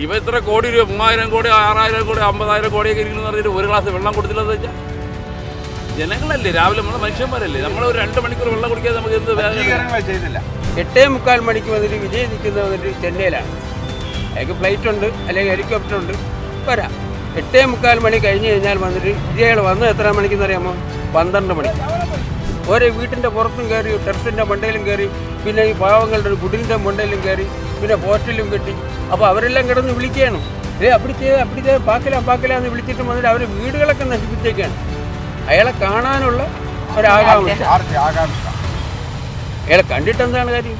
ഇവ ഇത്ര കോടി രൂപ? മൂവായിരം കോടി ആറായിരം കോടി അമ്പതായിരം കോടിയൊക്കെ ഇരിക്കുന്നു പറഞ്ഞിട്ട് ഒരു ഗ്ലാസ് വെള്ളം കൊടുത്തില്ലെന്ന് വെച്ചാൽ ജനങ്ങളല്ലേ? രാവിലെ നമ്മൾ മനുഷ്യന്മാരല്ലേ? നമ്മൾ ഒരു രണ്ട് മണിക്കൂർ വെള്ളം കുടിക്കാതെ നമുക്ക് എന്ത് വേദന? എട്ടേ മുക്കാൽ മണിക്ക് വന്നിട്ട് വിജയ് നിൽക്കുന്നത് വന്നിട്ട് ചെന്നൈയിലാണ്. അയാൾക്ക് ഫ്ലൈറ്റ് ഉണ്ട് അല്ലെങ്കിൽ ഹെലികോപ്റ്റർ ഉണ്ട് വരാം. എട്ടേ മുക്കാൽ മണി കഴിഞ്ഞ് കഴിഞ്ഞാൽ വന്നിട്ട് വിജയകൾ വന്ന് എത്ര മണിക്കെന്ന് അറിയാമോ? പന്ത്രണ്ട് മണി. ഓരോ വീട്ടിന്റെ പുറത്തും കയറി ടെറസിന്റെ മണ്ടയിലും കയറി പിന്നെ ഈ പാവങ്ങളുടെ ഒരു കുടിലിന്റെ മണ്ടയിലും കയറി പിന്നെ പോസ്റ്റിലും കെട്ടി. അപ്പോൾ അവരെല്ലാം കിടന്ന് വിളിക്കുകയാണ്. ഏ അപ്പടി ചെയ്ത് അപ്പടി ചെയ്ത് പാക്കില പാക്കില എന്ന് വിളിച്ചിട്ട് വന്നിട്ട് അവർ വീടുകളൊക്കെ നശിപ്പിച്ചേക്കാണ്. അയാളെ കാണാനുള്ള ഒരാകാംക്ഷ. ആകാംക്ഷ? അയാളെ കണ്ടിട്ട് എന്താണ് കാര്യം?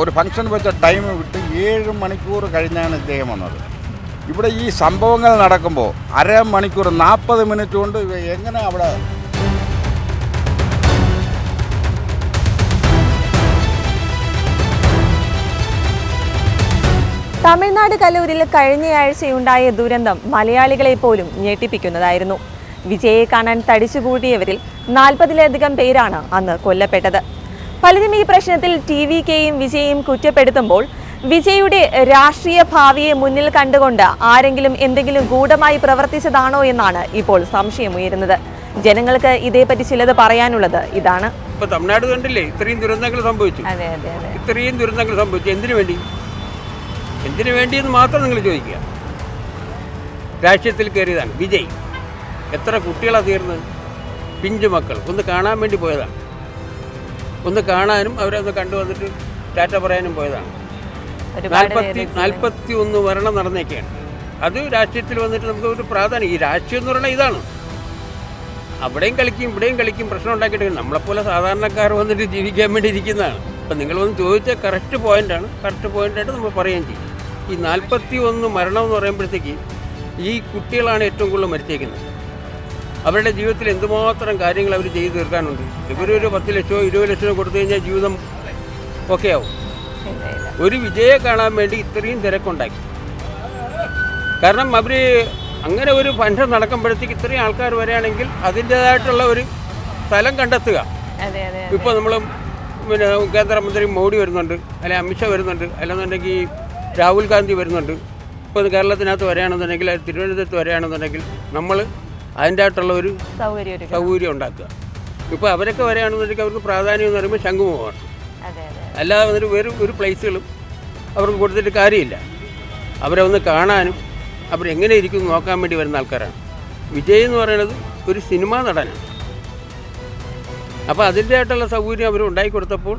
ഒരു ഫംഗ്ഷൻ വെച്ച ടൈം വിട്ട് ഏഴ് മണിക്കൂർ കഴിഞ്ഞാണ് ഇദ്ദേഹം വന്നത്. ഇവിടെ ഈ സംഭവങ്ങൾ നടക്കുമ്പോൾ അരമണിക്കൂർ നാൽപ്പത് മിനിറ്റ് കൊണ്ട് എങ്ങനെ അവിടെ തമിഴ്നാട് കല്ലൂരിൽ കഴിഞ്ഞയാഴ്ചയുണ്ടായ ദുരന്തം മലയാളികളെ പോലും ഞെട്ടിപ്പിക്കുന്നതായിരുന്നു. വിജയെ കാണാൻ തടിച്ചുകൂടിയവരിൽ നാൽപ്പതിലധികം പേരാണ് അന്ന് കൊല്ലപ്പെട്ടത്. പലരും ഈ പ്രശ്നത്തിൽ ടി വി കെയും വിജയും കുറ്റപ്പെടുത്തുമ്പോൾ വിജയുടെ രാഷ്ട്രീയ ഭാവിയെ മുന്നിൽ കണ്ടുകൊണ്ട് ആരെങ്കിലും എന്തെങ്കിലും ഗൂഢമായി പ്രവർത്തിച്ചതാണോ എന്നാണ് ഇപ്പോൾ സംശയമുയരുന്നത്. ജനങ്ങൾക്ക് ഇതേപ്പറ്റി ചിലത് പറയാനുള്ളത് ഇതാണ്. ഇപ്പൊ തമിഴ്നാട് കണ്ടില്ലേ ഇത്രയും ദുരന്തങ്ങൾ സംഭവിച്ചു. ഇത്രയും ദുരന്തങ്ങൾ സംഭവിച്ചു. എന്തിനു വേണ്ടി? എന്തിനു വേണ്ടിയെന്ന് മാത്രം നിങ്ങൾ ചോദിക്കുക. രാഷ്ട്രീയത്തിൽ കയറിയതാണ് വിജയ്. എത്ര കുട്ടികളാണ് തീർന്നത് പിഞ്ചു മക്കൾ. ഒന്ന് കാണാൻ വേണ്ടി പോയതാണ്. ഒന്ന് കാണാനും അവരൊന്ന് കണ്ടു വന്നിട്ട് ടാറ്റ പറയാനും പോയതാണ്. നാൽപ്പത്തി നാൽപ്പത്തി ഒന്ന് മരണം നടന്നേക്കാണ്. അത് രാഷ്ട്രീയത്തിൽ വന്നിട്ട് നമുക്ക് ഒരു പ്രാധാന്യം. ഈ രാഷ്ട്രീയം എന്ന് പറയുന്നത് ഇതാണ്. അവിടെയും കളിക്കും ഇവിടെയും കളിക്കും പ്രശ്നം ഉണ്ടാക്കിയിട്ട് നമ്മളെപ്പോലെ സാധാരണക്കാർ വന്നിട്ട് ജീവിക്കാൻ വേണ്ടി ഇരിക്കുന്നതാണ്. അപ്പം നിങ്ങൾ വന്ന് ചോദിച്ച കറക്റ്റ് പോയിന്റാണ് കറക്റ്റ് പോയിന്റായിട്ട് നമ്മൾ പറയുകയും ചെയ്യും. ഈ നാൽപ്പത്തി ഒന്ന് മരണം എന്ന് പറയുമ്പോഴത്തേക്ക് ഈ കുട്ടികളാണ് ഏറ്റവും കൂടുതൽ മരിച്ചേക്കുന്നത്. അവരുടെ ജീവിതത്തിൽ എന്തുമാത്രം കാര്യങ്ങൾ അവർ ചെയ്തു തീർക്കാനുണ്ട്. ഇവരൊരു പത്ത് ലക്ഷമോ ഇരുപത് ലക്ഷമോ കൊടുത്തു കഴിഞ്ഞാൽ ജീവിതം ഓക്കെ ആവും. ഒരു വിജയെ കാണാൻ വേണ്ടി ഇത്രയും തിരക്കുണ്ടാക്കി. കാരണം അവർ അങ്ങനെ ഒരു ഫണ്ട് നടക്കുമ്പോഴത്തേക്ക് ഇത്രയും ആൾക്കാർ വരികയാണെങ്കിൽ അതിന്റേതായിട്ടുള്ള ഒരു സ്ഥലം കണ്ടെത്തുക. ഇപ്പോൾ നമ്മൾ പിന്നെ കേന്ദ്രമന്ത്രി മോഡി വരുന്നുണ്ട് അല്ലെങ്കിൽ അമിത്ഷാ വരുന്നുണ്ട് അല്ലെന്നുണ്ടെങ്കിൽ രാഹുൽ ഗാന്ധി വരുന്നുണ്ട്. ഇപ്പോൾ കേരളത്തിനകത്ത് വരികയാണെന്നുണ്ടെങ്കിൽ അത് തിരുവനന്തപുരത്ത് വരികയാണെന്നുണ്ടെങ്കിൽ നമ്മൾ അതിന്റെ ആയിട്ടുള്ള ഒരു സൗകര്യം ഉണ്ടാക്കുക. ഇപ്പോൾ അവരൊക്കെ വരികയാണെന്നുണ്ടെങ്കിൽ അവർക്ക് പ്രാധാന്യം എന്ന് പറയുമ്പോൾ ശംഖുമുഖമാണ്. അല്ലാതെ വന്നിട്ട് വേറെ ഒരു പ്ലേസുകളും അവർക്ക് കൊടുത്തിട്ട് കാര്യമില്ല. അവരെ ഒന്ന് കാണാനും അവരെങ്ങനെ ഇരിക്കും നോക്കാൻ വേണ്ടി വരുന്ന ആൾക്കാരാണ്. വിജയ് എന്ന് പറയുന്നത് ഒരു സിനിമാ നടനാണ്. അപ്പോൾ അതിന്റെ ആയിട്ടുള്ള സൗകര്യം അവർ ഉണ്ടാക്കി കൊടുത്തപ്പോൾ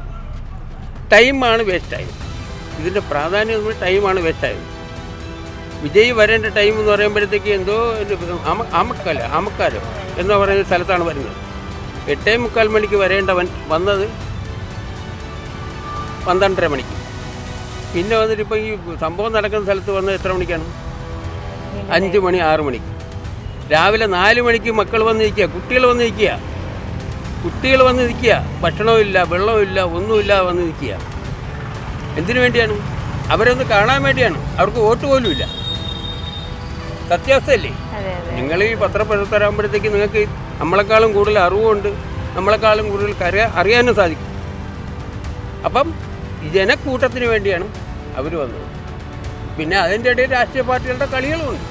ടൈമാണ് വേസ്റ്റായത്. ഇതിന്റെ പ്രാധാന്യം നമ്മൾ ടൈമാണ് വെച്ചായത് വിജയ് വരേണ്ട ടൈം എന്ന് പറയുമ്പോഴത്തേക്ക് എന്തോ ആമ ആമക്കാലോ എന്ന് പറയുന്ന സ്ഥലത്താണ് വരുന്നത്. എട്ടേ മുക്കാൽ മണിക്ക് വരേണ്ടവൻ വന്നത് പന്ത്രണ്ടര മണിക്ക്. പിന്നെ വന്നിട്ട് ഇപ്പം ഈ സംഭവം നടക്കുന്ന സ്ഥലത്ത് വന്നത് എത്ര മണിക്കാണ്? അഞ്ച് മണി ആറ് മണിക്ക്. രാവിലെ നാല് മണിക്ക് മക്കൾ വന്ന് നിൽക്കുക കുട്ടികൾ വന്ന് നിൽക്കുക കുട്ടികൾ വന്ന് നിൽക്കുക ഭക്ഷണമില്ല വെള്ളമില്ല ഒന്നുമില്ല വന്ന് നിൽക്കുക എന്തിനു വേണ്ടിയാണ്? അവരൊന്ന് കാണാൻ വേണ്ടിയാണ്. അവർക്ക് വോട്ട് പോലും ഇല്ല. സത്യാവസ്ഥയല്ലേ? അതെ അതെ. നിങ്ങൾ ഈ പത്രപ്രവർത്തകരാകുമ്പോഴത്തേക്ക് നിങ്ങൾക്ക് നമ്മളെക്കാളും കൂടുതൽ അറിവുണ്ട്. നമ്മളെക്കാളും കൂടുതൽ കര അറിയാനും സാധിക്കും. അപ്പം ജനക്കൂട്ടത്തിന് വേണ്ടിയാണ് അവർ വന്നത്. പിന്നെ അതിന്റെ ഇടയിൽ രാഷ്ട്രീയ പാർട്ടികളുടെ കളികളുമുണ്ട്.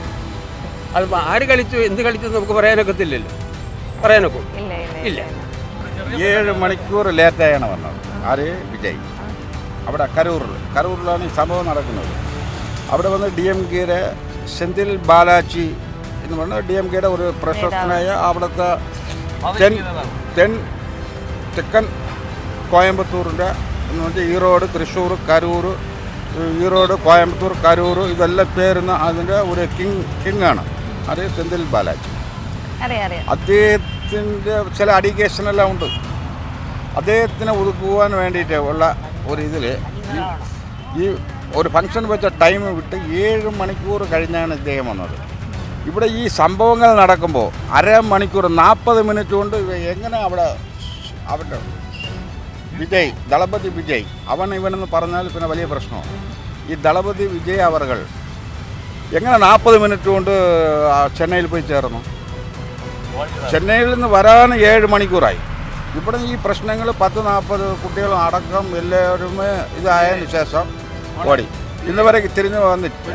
അത് ആര് കളിച്ചു എന്ത് കളിച്ചു എന്ന് നമുക്ക് പറയാനൊക്കത്തില്ലല്ലോ. പറയാനൊക്കെ. ഇല്ല. ഏഴ് മണിക്കൂർ ലേറ്റായാണ് വന്നത്. ആര്? വിജയ്. അവിടെ കരൂറിൽ കരൂറിലാണ് ഈ സംഭവം നടക്കുന്നത്. അവിടെ വന്ന് ഡി എം കെയുടെ സെന്തിൽ ബാലാജി എന്ന് പറഞ്ഞ ഡി എം കെയുടെ ഒരു പ്രശസ്തനായ അവിടുത്തെ തെൻ തെൻ തെക്കൻ കോയമ്പത്തൂരിന്റെ എന്ന് പറഞ്ഞാൽ ഈറോഡ് തൃശ്ശൂർ കരൂർ ഈറോഡ് കോയമ്പത്തൂർ കരൂർ ഇതെല്ലാം പേരുന്ന അതിന്റെ ഒരു കിങ് കിങ് ആണ് അത് സെന്തിൽ ബാലാജി. അദ്ദേഹത്തിന്റെ ചില അഡിക്കേഷനെല്ലാം ഉണ്ട്. അദ്ദേഹത്തിനെ ഒതുക്കുവാൻ വേണ്ടിയിട്ട് ഉള്ള ഒരു ഇതിൽ ഈ ഒരു ഫംഗ്ഷൻ വെച്ച ടൈം വിട്ട് ഏഴ് മണിക്കൂർ കഴിഞ്ഞാണ് ഇദ്ദേഹം വന്നത്. ഇവിടെ ഈ സംഭവങ്ങൾ നടക്കുമ്പോൾ അരമണിക്കൂർ നാൽപ്പത് മിനിറ്റ് കൊണ്ട് എങ്ങനെ അവിടെ അവിടെ വിജയ് ദളപതി വിജയ് അവൻ ഇവനെന്ന് പറഞ്ഞാൽ പിന്നെ വലിയ പ്രശ്നമാണ് ഈ ദളപതി വിജയ് അവർകൾ എങ്ങനെ നാൽപ്പത് മിനിറ്റ് കൊണ്ട് ചെന്നൈയിൽ പോയി ചേർന്നു? ചെന്നൈയിൽ നിന്ന് വരാൻ ഏഴ് മണിക്കൂറായി. ഇവിടെ ഈ പ്രശ്നങ്ങൾ പത്ത് നാൽപ്പത് കുട്ടികൾ അടക്കം എല്ലാവരും ഇതായതിനു ശേഷം ഓടി. ഇന്ന് വരെ തിരിഞ്ഞു വന്നിട്ട്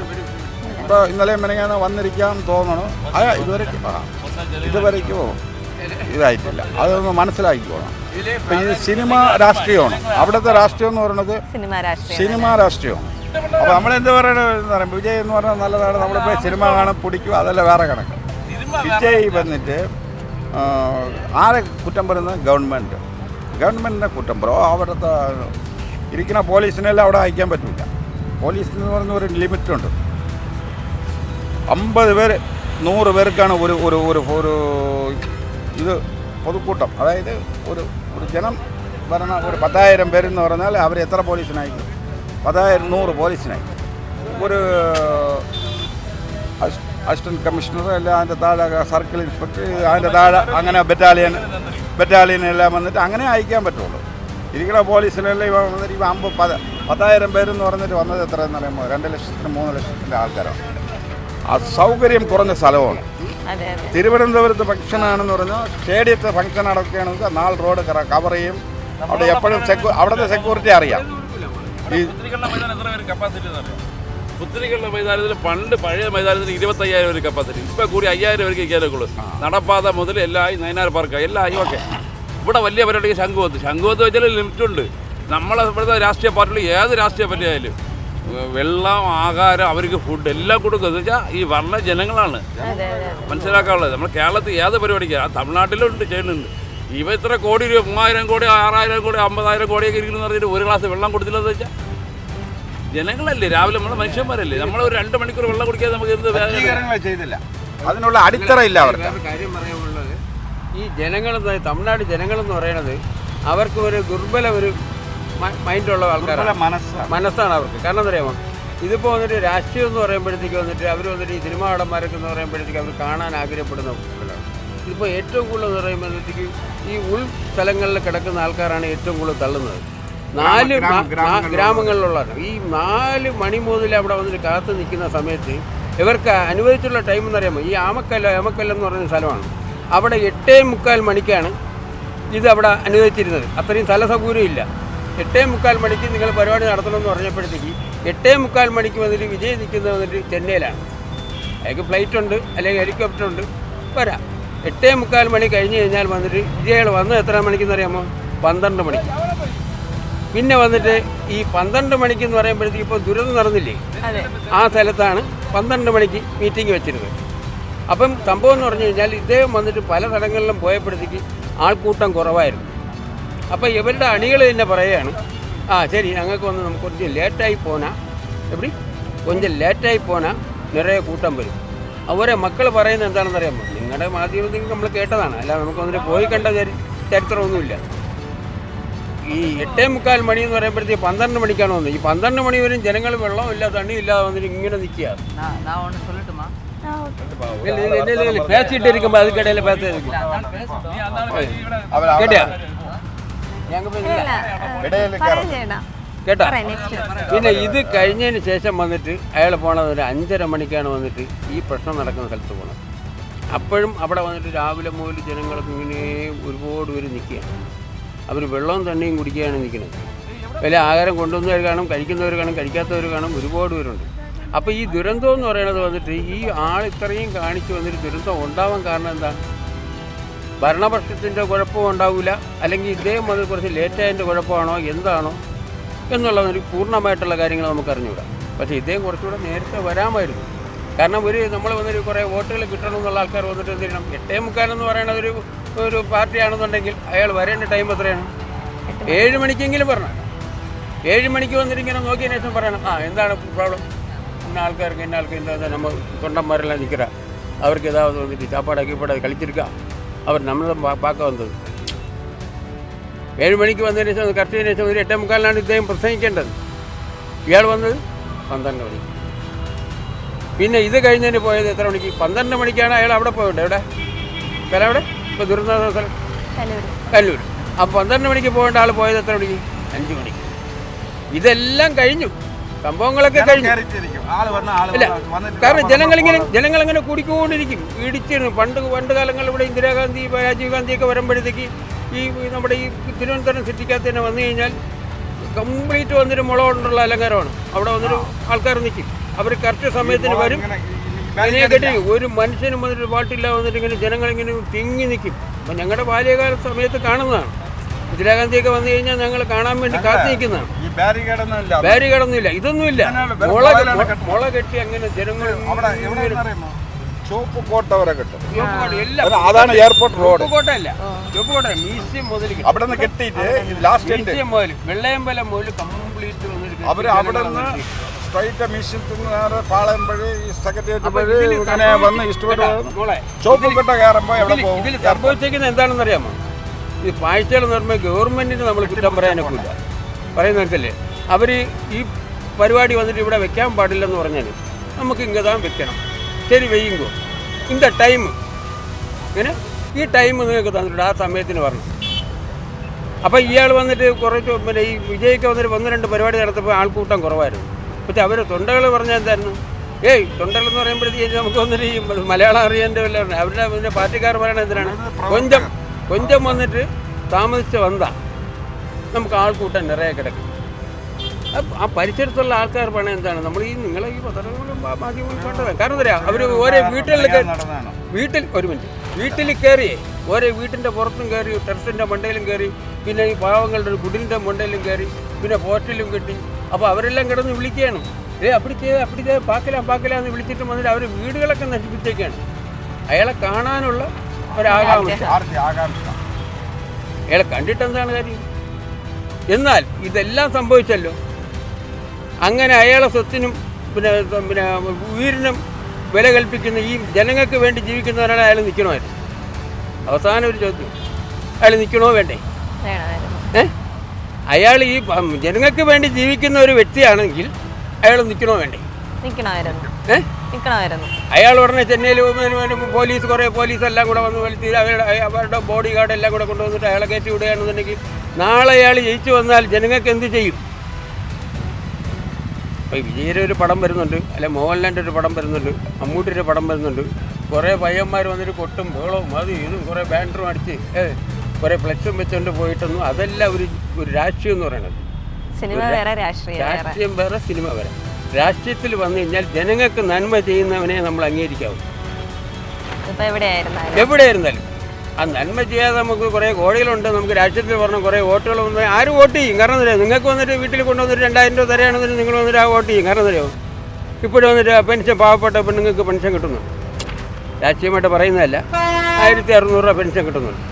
ഇപ്പോൾ ഇന്നലെ മെനങ്ങാന്ന് വന്നിരിക്കാൻ തോന്നണു. ആ ഇതുവരെ ഇതുവരേക്കോ ഇതായിട്ടില്ല. അതൊന്ന് മനസ്സിലാക്കിക്കോണം. ഇപ്പം ഈ സിനിമ രാഷ്ട്രീയമാണ്. അവിടുത്തെ രാഷ്ട്രീയം എന്ന് പറയുന്നത് സിനിമ രാഷ്ട്രീയം. സിനിമ രാഷ്ട്രീയമാണ്. അപ്പോൾ നമ്മളെന്ത് പറയണമെന്ന് പറയാം വിജയ് എന്ന് പറഞ്ഞാൽ നല്ലതാണ്. നമ്മളിപ്പോൾ സിനിമ കാണാൻ പിടിക്കും. അതല്ല വേറെ കണക്ക്. വിജയ് വന്നിട്ട് ആരെ കുറ്റം പറയുന്നത്? ഗവൺമെന്റ്. ഗവൺമെന്റിനെ കുറ്റം പറയും അവിടുത്തെ ഇരിക്കുന്ന പോലീസിനെല്ലാം അവിടെ അയക്കാൻ പറ്റില്ല പോലീസിന് പറയുന്ന ഒരു ലിമിറ്റുണ്ട്. അമ്പത് പേര് നൂറ് പേർക്കാണ് ഒരു ഒരു ഒരു ഒരു ഇത് പൊതുക്കൂട്ടം. അതായത് ഒരു ഒരു ജനം ഭരണ ഒരു പത്തായിരം പേരെന്ന് പറഞ്ഞാൽ അവർ എത്ര പോലീസിനായിരിക്കും പത്തായിരം നൂറ് പോലീസിനായി ഒരു അസിസ്റ്റന്റ് കമ്മീഷണർ അല്ല അതിന്റെ താഴെ സർക്കിൾ ഇൻസ്പെക്ടർ അതിന്റെ താഴെ അങ്ങനെ ബറ്റാലിയൻ ബറ്റാലിയൻ എല്ലാം വന്നിട്ട് അങ്ങനെ അയക്കാൻ പറ്റുള്ളൂ ഇരിക്കുന്ന പോലീസിലെല്ലാം ഇവ വന്നിട്ട് ഇവ അമ്പത് പത പത്തായിരം പേരെന്ന് പറഞ്ഞിട്ട് വന്നത് എത്ര എന്ന് പറയുമ്പോൾ രണ്ട് ലക്ഷത്തിന് മൂന്ന് ലക്ഷത്തിന്റെ ആൾക്കാരാണ് ആ സൗകര്യം കുറഞ്ഞ സ്ഥലമാണ് അതെ അതെ തിരുവനന്തപുരത്ത് ഫംഗ്ഷനാണെന്ന് പറഞ്ഞാൽ സ്റ്റേഡിയത്തെ ഫംഗ്ഷൻ നടക്കുകയാണെങ്കിൽ നാല് റോഡ് കവർ ചെയ്യും അവിടെ എപ്പോഴും സെക്യൂ അവിടുത്തെ സെക്യൂരിറ്റി അറിയാം ഈ പുത്തിരികളുടെ പുത്തിരികളുടെ മൈതാനത്തിൽ പണ്ട് പഴയ മൈതാനത്തിന് ഇരുപത്തയ്യായിരം പേര് കപ്പാസിറ്റി. ഇപ്പം കൂടി അയ്യായിരം പേർക്ക് ഇരിക്കാനൊക്കെ ഉള്ളൂ. നടപ്പാത മുതൽ എല്ലാ നയനാർ പാർക്ക് എല്ലാ ഒക്കെ. ഇവിടെ വലിയ പരിപാടിക്ക് ശംഖുവത്ത്. ശംഖുവത്ത് വെച്ചാൽ ലിമിറ്റുണ്ട് നമ്മളെ ഇവിടുത്തെ രാഷ്ട്രീയ പാർട്ടികൾ ഏത് രാഷ്ട്രീയ പാർട്ടി ആയാലും വെള്ളം ആഹാരം അവർക്ക് ഫുഡ് എല്ലാം കൊടുക്കും. എന്ന് വെച്ചാൽ ഈ വർണ ജനങ്ങളാണ്. അതെ അതെ മനസ്സിലാക്കാനുള്ളത്. നമ്മൾ കേരളത്തിൽ ഏത് പരിപാടിക്ക്? ആ തമിഴ്നാട്ടിലുണ്ട് ചെയ്യുന്നുണ്ട്. ഇവ ഇത്ര കോടി രൂപ മൂവായിരം കോടി ആറായിരം കോടി അമ്പതായിരം കോടിയൊക്കെ ഇരിക്കുന്നു പറഞ്ഞിട്ട് ഒരു ഗ്ലാസ് വെള്ളം കൊടുത്തില്ലെന്ന് വെച്ചാൽ ജനങ്ങളല്ലേ? രാവിലെ നമ്മൾ മനുഷ്യന്മാരല്ലേ? നമ്മൾ ഒരു രണ്ട് മണിക്കൂർ വെള്ളം കുടിക്കാതെ നമുക്ക് എന്ത് വേദന? ചെയ്തില്ല. അതിനുള്ള അടിത്തറ ഇല്ല അവർക്ക്. കാര്യം പറയാനുള്ളത് ഈ ജനങ്ങൾ തമിഴ്നാട് ജനങ്ങളെന്ന് പറയുന്നത് അവർക്ക് ഒരു ദുർബല ഒരു മൈൻഡുള്ള ആൾക്കാരാണ്. മനസ്സാണ്. മനസ്സാണ് അവർക്ക്. കാരണം എന്താ അറിയാമോ ഇതിപ്പോൾ വന്നിട്ട് രാഷ്ട്രീയം എന്ന് പറയുമ്പോഴത്തേക്ക് വന്നിട്ട് അവർ വന്നിട്ട് ഈ സിനിമാ നടന്മാരൊക്കെ എന്ന് പറയുമ്പോഴത്തേക്ക് അവർ കാണാൻ ആഗ്രഹപ്പെടുന്ന കുട്ടികളാണ് ഇതിപ്പോൾ ഏറ്റവും കൂടുതൽ എന്ന് പറയുമ്പോഴത്തേക്ക് ഈ ഉൾ സ്ഥലങ്ങളിൽ കിടക്കുന്ന ആൾക്കാരാണ് ഏറ്റവും കൂടുതൽ തള്ളുന്നത്. നാല് ഗ്രാമ- ഗ്രാമങ്ങളിലുള്ള- ഗ്രാമങ്ങളിലുള്ളതാണ്. ഈ നാല് മണി മുതൽ അവിടെ വന്നിട്ട് കാത്തു നിൽക്കുന്ന സമയത്ത് ഇവർക്ക് അനുവദിച്ചുള്ള ടൈം എന്ന് അറിയാമോ ഈ ആമക്കല്ല ആമക്കല്ല എന്ന് പറയുന്ന സ്ഥലമാണ്. അവിടെ എട്ടേ മുക്കാൽ മണിക്കാണ് ഇത് അവിടെ അനുവദിച്ചിരുന്നത്. അത്രയും സ്ഥല സൗകര്യം ഇല്ല എട്ടേ മുക്കാൽ മണിക്ക് നിങ്ങൾ പരിപാടി നടത്തണമെന്ന് പറഞ്ഞപ്പോഴത്തേക്ക് എട്ടേ മുക്കാൽ മണിക്ക് വന്നിട്ട് വിജയ് നിൽക്കുന്നത് വന്നിട്ട് ചെന്നൈയിലാണ്. അയാൾക്ക് ഫ്ലൈറ്റ് ഉണ്ട് അല്ലെങ്കിൽ ഹെലികോപ്റ്റർ ഉണ്ട് വരാം. എട്ടേ മുക്കാൽ മണി കഴിഞ്ഞ് കഴിഞ്ഞാൽ വന്നിട്ട് വിജയകൾ വന്നത് എത്ര മണിക്കെന്ന് അറിയാമോ? പന്ത്രണ്ട് മണിക്ക് പിന്നെ വന്നിട്ട് ഈ പന്ത്രണ്ട് മണിക്ക് എന്ന് പറയുമ്പോഴത്തേക്ക് ഇപ്പോൾ ദുരന്തം നടന്നില്ലേ? ആ സ്ഥലത്താണ് പന്ത്രണ്ട് മണിക്ക് മീറ്റിംഗ് വെച്ചിരുന്നത്. അപ്പം സംഭവം എന്ന് പറഞ്ഞു കഴിഞ്ഞാൽ ഇദ്ദേഹം വന്നിട്ട് പല സ്ഥലങ്ങളിലും പോയപ്പോഴത്തേക്ക് ആൾക്കൂട്ടം കുറവായിരുന്നു. അപ്പോൾ ഇവരുടെ അണികൾ തന്നെ പറയുകയാണ് ആ ശരി ഞങ്ങൾക്ക് വന്ന് നമുക്ക് കുറച്ച് ലേറ്റായി പോനാ എപ്പടി കൊഞ്ചം ലേറ്റായി പോനാ നിറയെ കൂട്ടം വരും. അവരെ മക്കൾ പറയുന്നത് എന്താണെന്ന് അറിയാമോ നിങ്ങളുടെ മാധ്യമത്തിൽ നമ്മൾ കേട്ടതാണ്. അല്ല നമുക്ക് വന്നിട്ട് പോയി കണ്ട ചരി- ചരിത്രമൊന്നുമില്ല. ഈ എട്ടേ മുക്കാൽ മണി എന്ന് പറയുമ്പോഴത്തേക്ക് പന്ത്രണ്ട് മണിക്കാണ് വന്നത് ഈ പന്ത്രണ്ട് മണി വരെയും ജനങ്ങൾ വെള്ളമില്ല തണ്ണിയില്ലാതെ വന്നിട്ട് ഇങ്ങനെ നിൽക്കുക நான் நான் ஒன்று சொல்லட்டுமா ആ, ഓക്കേ. இல்ல, இல்ல, இல்ல, இல்ல, இல்ல, பேசிட்டு இருக்கும்போது அதுக்கடையில் பேசுறதுக்கு அதான் பேசட்டும் അവർ கேட்டியா ഞങ്ങൾ ഇല്ല, ആ, ഇടയിൽ പറയാം ചേട്ടാ കേട്ടാ പറയാം നെക്സ്റ്റ് പിന്നെ ഇത് കഴിഞ്ഞതിന് ശേഷം വന്നിട്ട് അയാൾ പോണത് ഒരു അഞ്ചര മണിക്കാണ് വന്നിട്ട് ഈ പ്രശ്നം നടക്കുന്ന സ്ഥലത്ത് പോണത് അപ്പോഴും അവിടെ വന്നിട്ട് രാവിലെ മുതൽ ജനങ്ങളൊക്കെ ഇങ്ങനെ ഒരുപാട് പേര് നിൽക്കുകയാണ് അവർ വെള്ളവും തണ്ണിയും കുടിക്കുകയാണ് നിൽക്കുന്നത്. വില ആഹാരം കൊണ്ടുവന്നവർ കാണും കഴിക്കുന്നവർ കാണും കഴിക്കാത്തവർ കാണും ഒരുപാട് പേരുണ്ട്. അപ്പോൾ ഈ ദുരന്തം എന്ന് പറയുന്നത് വന്നിട്ട് ഈ ആൾ ഇത്രയും കാണിച്ചു വന്നിട്ട് ദുരന്തം ഉണ്ടാവാൻ കാരണം എന്താ? ഭരണപക്ഷത്തിന്റെ കുഴപ്പവും ഉണ്ടാവില്ല. അല്ലെങ്കിൽ ഇദ്ദേഹം അത് കുറച്ച് ലേറ്റായതിന്റെ കുഴപ്പമാണോ? എന്താണോ? എന്നുള്ളതൊരു പൂർണമായിട്ടുള്ള കാര്യങ്ങൾ നമുക്ക് അറിഞ്ഞുകൂടാം. പക്ഷേ ഇദ്ദേഹം കുറച്ചുകൂടെ നേരത്തെ വരാമായിരുന്നു. കാരണം ഒരു നമ്മൾ വന്നൊരു കുറേ വോട്ടുകൾ കിട്ടണമെന്നുള്ള ആൾക്കാർ വന്നിട്ട് എന്ത് ചെയ്യണം? എട്ടേ മുക്കാലെന്ന് പറയുന്നത് ഒരു ഒരു പാർട്ടിയാണെന്നുണ്ടെങ്കിൽ അയാൾ വരേണ്ട ടൈം എത്രയാണ്? ഏഴ് മണിക്കെങ്കിലും പറഞ്ഞു ഏഴ് മണിക്ക് വന്നിട്ടിങ്ങനെ നോക്കിയതിനു ശേഷം പറയണം. ആ എന്താണ് പ്രോബ്ലം ഇന്ന ആൾക്കാർക്ക് ഇന്ന ആൾക്ക് എന്താ നമ്മൾ തൊണ്ടന്മാരെല്ലാം നിൽക്കുക അവർക്ക് ഏതാവത് വന്നിട്ട് ചാപ്പാട് അക്കിപ്പാട് കളിച്ചിരിക്കുക അവർ നമ്മളെ പാക്ക വന്നത്. ഏഴ് മണിക്ക് വന്നതിന് ശേഷം കർഷകന് ശേഷം ഒരു എട്ടേ മുക്കാലിനാണ് ഇദ്ദേഹം പ്രസംഗിക്കേണ്ടത്. ഇയാൾ വന്നത് പന്ത്രണ്ട് മണിക്ക്. പിന്നെ ഇത് കഴിഞ്ഞതിന് പോയത് എത്ര മണിക്ക്? പന്ത്രണ്ട് മണിക്കാണ് അയാൾ അവിടെ പോയത് എവിടെ? സ്ഥലം അവിടെ ഇപ്പോൾ ദുരന്ത സ്ഥലം കല്ലൂർ ആ പന്ത്രണ്ട് മണിക്ക് പോകേണ്ട ആൾ പോയത് എത്ര മണിക്ക്? അഞ്ച് മണിക്ക്. ഇതെല്ലാം കഴിഞ്ഞു. സംഭവങ്ങളൊക്കെ കഴിഞ്ഞു. ആൾ വന്ന ആൾ ഇല്ല കാരണം ജനങ്ങളിങ്ങനെ ജനങ്ങളിങ്ങനെ കൂടിക്കൊണ്ടിരിക്കും. ഇടിച്ചിരുന്നു. പണ്ട് പണ്ട് കാലങ്ങളിൽ ഇവിടെ ഇന്ദിരാഗാന്ധി രാജീവ് ഗാന്ധിയൊക്കെ വരുമ്പോഴത്തേക്ക് ഈ നമ്മുടെ ഈ തിരുവനന്തപുരം സിറ്റിക്കകത്ത് തന്നെ വന്നു കഴിഞ്ഞാൽ കംപ്ലീറ്റ് വന്നൊരു മുള കൊണ്ടുള്ള അലങ്കാരമാണ്. അവിടെ വന്നൊരു ആൾക്കാർ നിൽക്കും. അവർ കറക്റ്റ് സമയത്തിന് വരും. ഇതിനെ കെട്ടി ഒരു മനുഷ്യനും വന്നിട്ട് പാട്ടില്ല വന്നിട്ട് ഇങ്ങനെ ജനങ്ങളിങ്ങനെ തിങ്ങി നിൽക്കും അപ്പം ഞങ്ങളുടെ ബാല്യകാല സമയത്ത് കാണുന്നതാണ്. ഇന്ദിരാഗാന്ധിയൊക്കെ വന്നു കഴിഞ്ഞാൽ ഞങ്ങൾ കാണാൻ വേണ്ടി കാത്തു നിൽക്കുന്നതാണ് ഇല്ല ഇതൊന്നുമില്ല. മുള മുള കെട്ടി അങ്ങനെ ജനങ്ങൾ ചുവപ്പ് കോട്ട. വരെ കിട്ടും അതാണ് എയർപോർട്ട് റോഡ് കോട്ടയല്ല. കോട്ട മ്യൂസിയം മുതൽ കിട്ടും. അവിടെ നിന്ന് കെട്ടിയിട്ട് ലാസ്റ്റ് മ്യൂസിയം മുതൽ വെള്ളയമ്പലം മുതൽ കംപ്ലീറ്റ് അവർ അവിടെ നിന്ന് സ്ട്രൈറ്റ് നേരെ പാളയം വഴി സെക്രട്ടേറിയറ്റ് അപ്പൊ വഴി ഇങ്ങനെ വന്ന് ഇഷ്ടപ്പെട്ടു കേട്ടോ, മോളെ, ചുവപ്പ് കോട്ട കയറുമ്പോൾ എവിടെ ഇതിൽ പോകും? ഇതിൽ സംഭവിച്ചിരിക്കുന്നത് എന്താണെന്ന് അറിയാമോ ഈ പാഴ്ചകൾ എന്ന് പറയുമ്പോൾ ഗവൺമെന്റിന് നമ്മൾ കുറ്റം പറയാനൊക്കില്ല പറയുന്ന മനസ്സില്ലേ അവർ ഈ പരിപാടി വന്നിട്ട് ഇവിടെ വെക്കാൻ പാടില്ലെന്ന് പറഞ്ഞാൽ നമുക്ക് ഇങ്ങതാൻ വെക്കണം. ശരി വെയ്യുമ്പോൾ ഇന്ന ടൈം ഇങ്ങനെ ഈ ടൈം നിങ്ങൾക്ക് തന്നിട്ടുണ്ട് ആ സമയത്തിന് പറഞ്ഞു. അപ്പോൾ ഇയാൾ വന്നിട്ട് കുറച്ച് പിന്നെ ഈ വിജയ്ക്ക് വന്നിട്ട് ഒന്ന് രണ്ട് പരിപാടി നടത്തപ്പോൾ ആൾക്കൂട്ടം കുറവായിരുന്നു. പക്ഷെ അവർ തൊണ്ടകൾ പറഞ്ഞാൽ എന്തായിരുന്നു? ഏയ് തൊണ്ടകൾ എന്ന് പറയുമ്പോഴത്തേക്ക് നമുക്ക് വന്നിട്ട് ഈ മലയാളം അറിയേണ്ട വല്ല അവരുടെ പിന്നെ പാർട്ടിക്കാർ പറയണത് എന്തിനാണ്? കൊഞ്ചം. കൊഞ്ചം വന്നിട്ട് താമസിച്ച് വന്നാ നമുക്ക് ആൾക്കൂട്ടം നിറയെ കിടക്കും. ആ പരിസരത്തുള്ള ആൾക്കാർ പറയണത് എന്താണ്? നമ്മൾ ഈ നിങ്ങളെ ഈ പത്രങ്ങളും മാധ്യമങ്ങളും കണ്ടത്. കാരണം എന്താ പറയുക അവർ ഓരോ വീട്ടുകളിൽ നടന്നതാണ്. വീട്ടിൽ ഒരു മിനിറ്റ്. വീട്ടിൽ കയറി ഓരോ വീട്ടിന്റെ പുറത്തും കയറി ടെറസിന്റെ മണ്ടയിലും കയറി പിന്നെ ഈ പാവങ്ങളുടെ ഒരു കുടിലിന്റെ മണ്ടയിലും കയറി പിന്നെ പോർട്ടിലും കെട്ടി അപ്പോൾ അവരെല്ലാം കിടന്ന് വിളിക്കുകയാണ്. ഏ അപ്പടി ചെയ്ത് അപ്പടി ചെയ്ത് പാക്കില പാക്കില എന്ന് വിളിച്ചിട്ട് വന്നിട്ട് അവർ വീടുകളൊക്കെ നശിപ്പിച്ചേക്കാണ്. അയാളെ കാണാനുള്ള ഒരാകാംക്ഷ. അയാളെ കണ്ടിട്ട് എന്താണ് കാര്യം? എന്നാൽ ഇതെല്ലാം സംഭവിച്ചല്ലോ. അങ്ങനെ അയാളെ സ്വത്തിനും പിന്നെ പിന്നെ ഉയരിനും വില കൽപ്പിക്കുന്ന ഈ ജനങ്ങൾക്ക് വേണ്ടി ജീവിക്കുന്നവരാണ് അയാൾ നിൽക്കണമായിരുന്നു അവസാനം ഒരു ചോദ്യം. അയാൾ നിൽക്കണോ വേണ്ടേ? ഏ? അയാൾ ഈ ജനങ്ങൾക്ക് വേണ്ടി ജീവിക്കുന്ന ഒരു വ്യക്തിയാണെങ്കിൽ അയാൾ നിൽക്കണോ വേണ്ടേ? നിൽക്കണമായിരുന്നു അയാൾ ഉടനെ ചെന്നൈയിൽ പോലീസ് കുറേ പോലീസ് എല്ലാം കൂടെ വന്ന് വലിച്ചു അവരുടെ അവരുടെ ബോഡി ഗാർഡ് എല്ലാം കൂടെ കൊണ്ടുവന്നിട്ട് അയാളെ കയറ്റി വിടുകയാണെന്നുണ്ടെങ്കിൽ നാളെ അയാൾ ജയിച്ചു വന്നാൽ ജനങ്ങൾക്ക് എന്ത് ചെയ്യും? ഇപ്പോൾ വിജയുടെ ഒരു പടം വരുന്നുണ്ട് അല്ലെ മോഹൻലാലിന്റെ ഒരു പടം വരുന്നുണ്ട് മമ്മൂട്ടിയുടെ പടം വരുന്നുണ്ട്. കുറേ പയ്യന്മാർ വന്നിട്ട് കൊട്ടും ബഹളവും അത് ഇതും കുറേ ബാൻഡറും അടിച്ച് കുറേ ഫ്ലക്സും വെച്ചുകൊണ്ട് പോയിട്ടൊന്നും അതല്ല ഒരു ഒരു രാഷ്ട്രീയം എന്ന് പറയുന്നത്. സിനിമ വേറെ രാഷ്ട്രീയം വേറെ. സിനിമ വേറെ. രാഷ്ട്രീയത്തിൽ വന്നു കഴിഞ്ഞാൽ ജനങ്ങൾക്ക് നന്മ ചെയ്യുന്നവനെ നമ്മൾ അംഗീകരിക്കാവൂ. എവിടെ എവിടെയായിരുന്നാലും. ആ നന്മ ചെയ്യാതെ നമുക്ക് കുറേ കോടികളുണ്ട് നമുക്ക് രാഷ്ട്രീയത്തിൽ പറഞ്ഞ കുറേ വോട്ടുകൾ വന്ന് ആരും വോട്ട് ചെയ്യും? കാരണം തരാം നിങ്ങൾക്ക് വന്നിട്ട് വീട്ടിൽ കൊണ്ടുവന്നിട്ട് രണ്ടായിരം രൂപ തരാണെന്നു നിങ്ങൾ വന്നിട്ട് ആ വോട്ട് ചെയ്യും. കാരണം തരാം ഇപ്പോഴും വന്നിട്ട് പെൻഷൻ പാവപ്പെട്ട പെണ്ണുങ്ങൾക്ക് പെൻഷൻ കിട്ടുന്നു. രാഷ്ട്രീയമായിട്ട് പറയുന്നതല്ല. ആയിരത്തി അറുന്നൂറ് രൂപ പെൻഷൻ കിട്ടുന്നുണ്ട്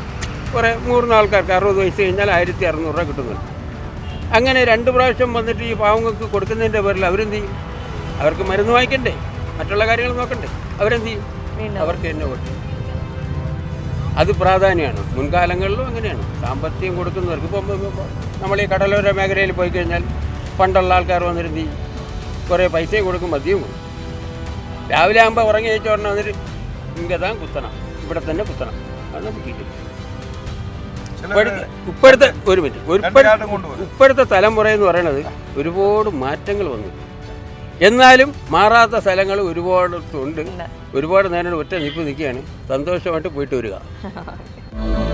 കുറേ നൂറിന് ആൾക്കാർക്ക് അറുപത് വയസ്സ് കഴിഞ്ഞാൽ ആയിരത്തി അറുന്നൂറ് രൂപ കിട്ടുന്നുണ്ട്. അങ്ങനെ രണ്ട് പ്രാവശ്യം വന്നിട്ട് ഈ പാവങ്ങൾക്ക് കൊടുക്കുന്നതിന്റെ പേരിൽ അവരെന്ത് ചെയ്യും? അവർക്ക് മരുന്ന് വാങ്ങിക്കണ്ടേ? മറ്റുള്ള കാര്യങ്ങൾ നോക്കണ്ടേ? അവരെന്ത് ചെയ്യും? അവർക്ക് തന്നെ വോട്ട് ചെയ്യും. അത് പ്രാധാന്യമാണ്. മുൻകാലങ്ങളിലും അങ്ങനെയാണ്. സാമ്പത്തികം കൊടുക്കുന്നവർക്ക് ഇപ്പം നമ്മൾ ഈ കടലോര മേഖലയിൽ പോയി കഴിഞ്ഞാൽ പണ്ടുള്ള ആൾക്കാർ വന്നിരുന്ന് കുറേ പൈസയും കൊടുക്കും മദ്യവും കൊടുക്കും. രാവിലെ ആകുമ്പോൾ ഉറങ്ങി കഴിച്ച ഉടനെ വന്നിട്ട് ഇങ്ങനെ കുത്തണം. ഇവിടെ തന്നെ കുത്തണം. അത് നമുക്ക് കിട്ടും ഇപ്പോഴത്തെ ഒരു മിനിറ്റ്. ഇപ്പോഴത്തെ തലമുറ എന്ന് പറയുന്നത് ഒരുപാട് മാറ്റങ്ങൾ വന്നു. എന്നാലും മാറാത്ത സ്ഥലങ്ങൾ ഒരുപാട് ഉണ്ട് ഉണ്ട്. ഒരുപാട് നേരം ഒറ്റ നിൽപ്പ് നിൽക്കുകയാണ്. സന്തോഷമായിട്ട് പോയിട്ട് വരിക.